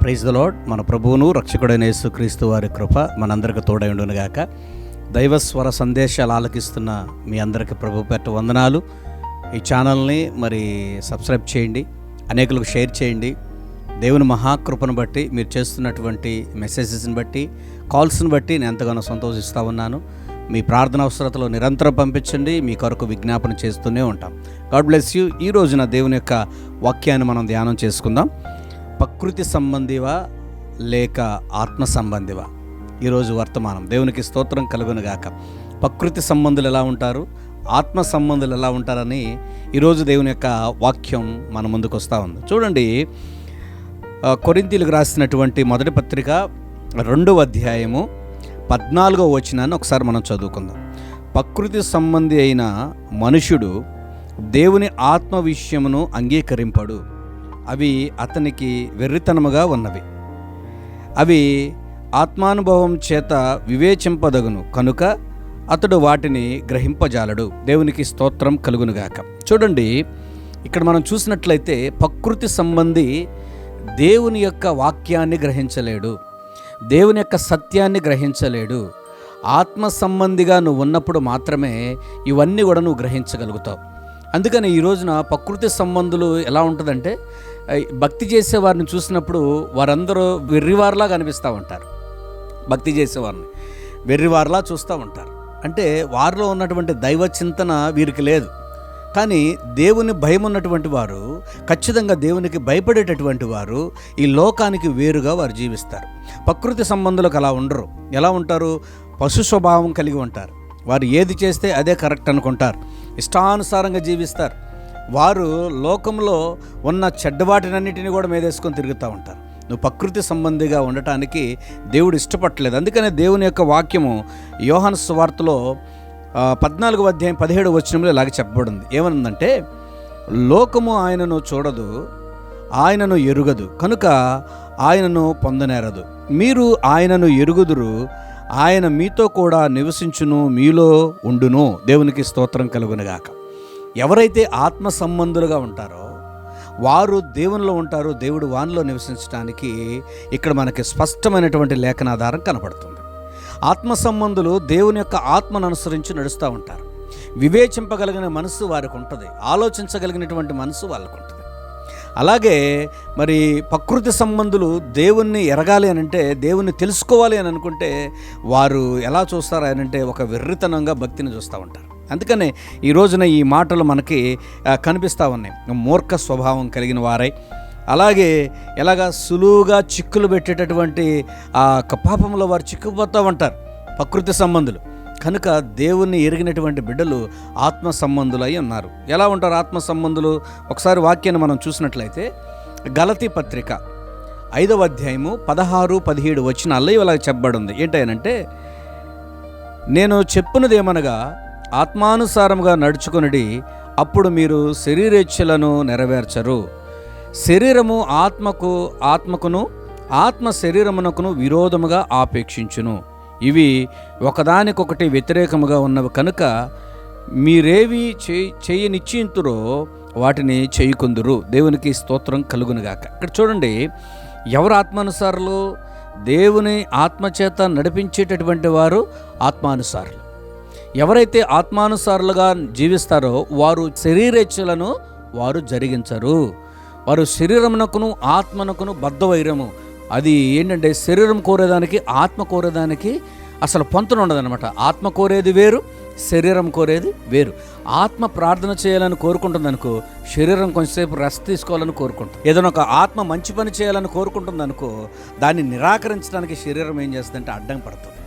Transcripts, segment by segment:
Praise the lord మన ప్రభువును రక్షకుడైన యేసుక్రీస్తు వారి కృప మనందరికి తోడై ఉండునుగాక దైవస్వర సందేశాలు ఆలకిస్తున్న మీ అందరికి ప్రభు పెట్ట వందనాలు. ఈ ఛానల్ని మరి సబ్స్క్రైబ్ చేయండి అనేకులకు షేర్ చేయండి. దేవుని మహాకృపను బట్టి మీరు చేస్తున్నటువంటి మెసేజెస్ని బట్టి కాల్స్ని బట్టి నేను ఎంతగానో సంతోషిస్తూ ఉన్నాను. మీ ప్రార్థన అవసరతలో నిరంతరం పంపించండి మీ కొరకు విజ్ఞాపన చేస్తూనే ఉంటాం. God bless you. ఈ రోజున దేవుని యొక్క వాక్యాన్ని మనం ధ్యానం చేసుకుందాం. ప్రకృతి సంబంధివా లేక ఆత్మ సంబంధివా? ఈరోజు వర్తమానం. దేవునికి స్తోత్రం కలుగునుగాక ప్రకృతి సంబంధులు ఎలా ఉంటారు? ఆత్మ సంబంధులు ఎలా ఉంటారని ఈరోజు దేవుని యొక్క వాక్యం మన ముందుకు వస్తూ ఉంది. చూడండి కొరింతీలు రాసినటువంటి మొదటి పత్రిక రెండవ అధ్యాయము పద్నాలుగో వచనాన్ని ఒకసారి మనం చదువుకుందాం. ప్రకృతి సంబంధి అయిన మనుషుడు దేవుని ఆత్మ విషయమును అంగీకరింపడు. అవి అతనికి వెర్రితనముగా ఉన్నవి. అవి ఆత్మానుభవం చేత వివేచింపదగును కనుక అతడు వాటిని గ్రహింపజాలడు. దేవునికి స్తోత్రం కలుగునుగాక. చూడండి ఇక్కడ మనం చూసినట్లయితే ప్రకృతి సంబంధి దేవుని యొక్క వాక్యాన్ని గ్రహించలేడు. దేవుని యొక్క సత్యాన్ని గ్రహించలేడు. ఆత్మ సంబంధిగా నువ్వు ఉన్నప్పుడు మాత్రమే ఇవన్నీ కూడా నువ్వు గ్రహించగలుగుతావు. అందుకని ఈ రోజున ప్రకృతి సంబంధులు ఎలా ఉంటుందంటే భక్తి చేసే వారిని చూసినప్పుడు వారందరూ వెర్రివారిలా కనిపిస్తూ ఉంటారు. భక్తి చేసేవారిని. వెర్రివారిలా చూస్తూ ఉంటారు. అంటే వారిలో ఉన్నటువంటి దైవ చింతన వీరికి లేదు. కానీ దేవుని భయం ఉన్నటువంటి వారు ఖచ్చితంగా దేవునికి భయపడేటటువంటి వారు ఈ లోకానికి వేరుగా వారు జీవిస్తారు. ప్రకృతి సంబంధులకు అలా ఉండరు. ఎలా ఉంటారు? పశు స్వభావం కలిగి ఉంటారు. వారు ఏది చేస్తే అదే కరెక్ట్ అనుకుంటారు. ఇష్టానుసారంగా జీవిస్తారు. వారు లోకంలో ఉన్న చెడ్డవాటినన్నిటిని కూడా మీదేసుకొని తిరుగుతూ ఉంటారు. నువ్వు ప్రకృతి సంబంధిగా ఉండటానికి దేవుడు ఇష్టపట్టలేదు అందుకనే దేవుని యొక్క వాక్యము యోహన్ సువార్తలో పద్నాలుగు అధ్యాయం పదిహేడు వచనంలో ఇలాగ చెప్పబడింది. ఏమనుందంటే లోకము ఆయనను చూడదు ఆయనను ఎరుగదు. కనుక ఆయనను పొందనేరదు. మీరు ఆయనను ఎరుగుదురు ఆయన మీతో కూడా నివసించును మీలో ఉండును. దేవునికి స్తోత్రం కలుగునుగాక. ఎవరైతే ఆత్మ సంబంధులుగా ఉంటారో వారు దేవునిలో ఉంటారు దేవుడు వానిలో నివసించడానికి ఇక్కడ మనకి స్పష్టమైనటువంటి లేఖనాధారం కనపడుతుంది. ఆత్మ సంబంధులు దేవుని యొక్క ఆత్మను అనుసరించి నడుస్తూ ఉంటారు. వివేచింపగలిగిన మనసు వారికి ఉంటుంది ఆలోచించగలిగినటువంటి మనసు వాళ్ళకు ఉంటుంది. అలాగే మరి ప్రకృతి సంబంధులు దేవుణ్ణి ఎరగాలి అని అంటే దేవుణ్ణి తెలుసుకోవాలి అని అనుకుంటే వారు ఎలా చూస్తారు అని అంటే ఒక వెర్రితనంగా భక్తిని చూస్తూ ఉంటారు. అందుకనే ఈ రోజున ఈ మాటలు మనకి కనిపిస్తూ ఉన్నాయి. మూర్ఖ స్వభావం కలిగిన వారై. అలాగే ఎలాగా సులువుగా చిక్కులు పెట్టేటటువంటి ఆ యొక్క పాపంలో వారు చిక్కుపోతూ ఉంటారు ప్రకృతి సంబంధులు. కనుక దేవుణ్ణి ఎరిగినటువంటి బిడ్డలు ఆత్మ సంబంధులై ఉన్నారు. ఎలా ఉంటారు ఆత్మ సంబంధులు? ఒకసారి వాక్యాన్ని మనం చూసినట్లయితే గలతి పత్రిక ఐదవ అధ్యాయము పదహారు పదిహేడు వచ్చిన ఇలా చెప్పబడి ఉంది. ఏంటంటే నేను చెప్పునదేమనగా ఆత్మానుసారముగా నడుచుకొనిడి అప్పుడు మీరు శరీరేచ్ఛలను నెరవేర్చరు. శరీరము ఆత్మకు ఆత్మకును ఆత్మ శరీరమునకును విరోధముగా ఆపేక్షించును. ఇవి ఒకదానికొకటి వ్యతిరేకముగా ఉన్నవి కనుక మీరేవి చేయి నిశ్చయింతురో వాటిని చేయుకుందురు. దేవునికి స్తోత్రం కలుగునుగాక. ఇక్కడ చూడండి ఎవరు ఆత్మానుసారులు? దేవుని ఆత్మచేత నడిపించేటటువంటి వారు ఆత్మానుసారులు. ఎవరైతే ఆత్మానుసారులుగా జీవిస్తారో వారు శరీరేచ్ఛలను వారు జరిగించరు. వారు శరీరమునకును ఆత్మనకును బద్ధవైరము. అది ఏంటంటే శరీరం కోరేదానికి ఆత్మ కోరేదానికి అసలు పొంతన ఉండదన్నమాట. ఆత్మ కోరేది వేరు శరీరం కోరేది వేరు. ఆత్మ ప్రార్థన చేయాలని కోరుకుంటుందనుకో శరీరం కొంచెంసేపు రెస్ట్ తీసుకోవాలని కోరుకుంటుంది. ఏదైనా ఒక ఆత్మ మంచి పని చేయాలని కోరుకుంటుందనుకో దాన్ని నిరాకరించడానికి శరీరం ఏం చేస్తుందంటే అడ్డం పడుతుంది.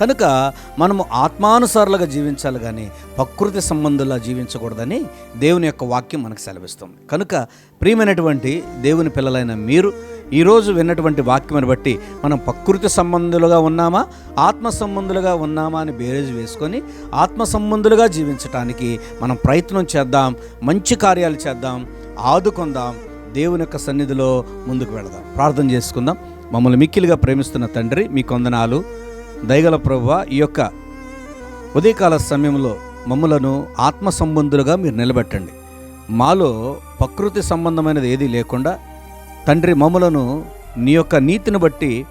కనుక మనము ఆత్మానుసారులుగా జీవించాలి కానీ ప్రకృతి సంబంధులా జీవించకూడదని దేవుని యొక్క వాక్యం మనకు సెలవిస్తుంది. కనుక ప్రియమైనటువంటి దేవుని పిల్లలైన మీరు ఈరోజు విన్నటువంటి వాక్యమును బట్టి మనం ప్రకృతి సంబంధులుగా ఉన్నామా ఆత్మ సంబంధులుగా ఉన్నామా అని బేరేజ్ వేసుకొని ఆత్మ సంబంధులుగా జీవించటానికి మనం ప్రయత్నం చేద్దాం మంచి కార్యాలు చేద్దాం ఆదుకుందాం దేవుని యొక్క సన్నిధిలో ముందుకు వెళదాం. ప్రార్థన చేసుకుందాం. మమ్మల్ని మిక్కిలిగా ప్రేమిస్తున్న తండ్రి మీ కొందనాలు. దయగల ప్రభువ ఈ యొక్క ఉదయకాల సమయంలో మమ్మలను ఆత్మ సంబంధులుగా మీరు నిలబెట్టండి. మాలో ప్రకృతి సంబంధమైనది ఏదీ లేకుండా తండ్రి మమ్మలను నీ యొక్క నీతిని బట్టి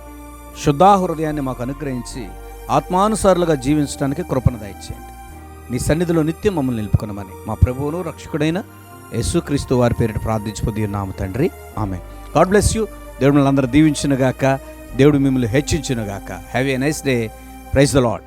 శుద్ధాహృదయాన్ని మాకు అనుగ్రహించి ఆత్మానుసారులుగా జీవించడానికి కృపణ దయచేయండి. నీ సన్నిధిలో నిత్యం మమ్మల్ని నిలుపుకున్నామని మా ప్రభువును రక్షకుడైన యేసుక్రీస్తు వారి పేరిట ప్రార్థించుకుంది ఉన్నాము తండ్రి. ఆమె గాడ్ బ్లెస్ యూ. దేవుడు మిమ్మల్ని అందరూ దీవించునుగాక. దేవుడు మిమ్మల్ని హెచ్చించునుగాక. Have a nice day praise the Lord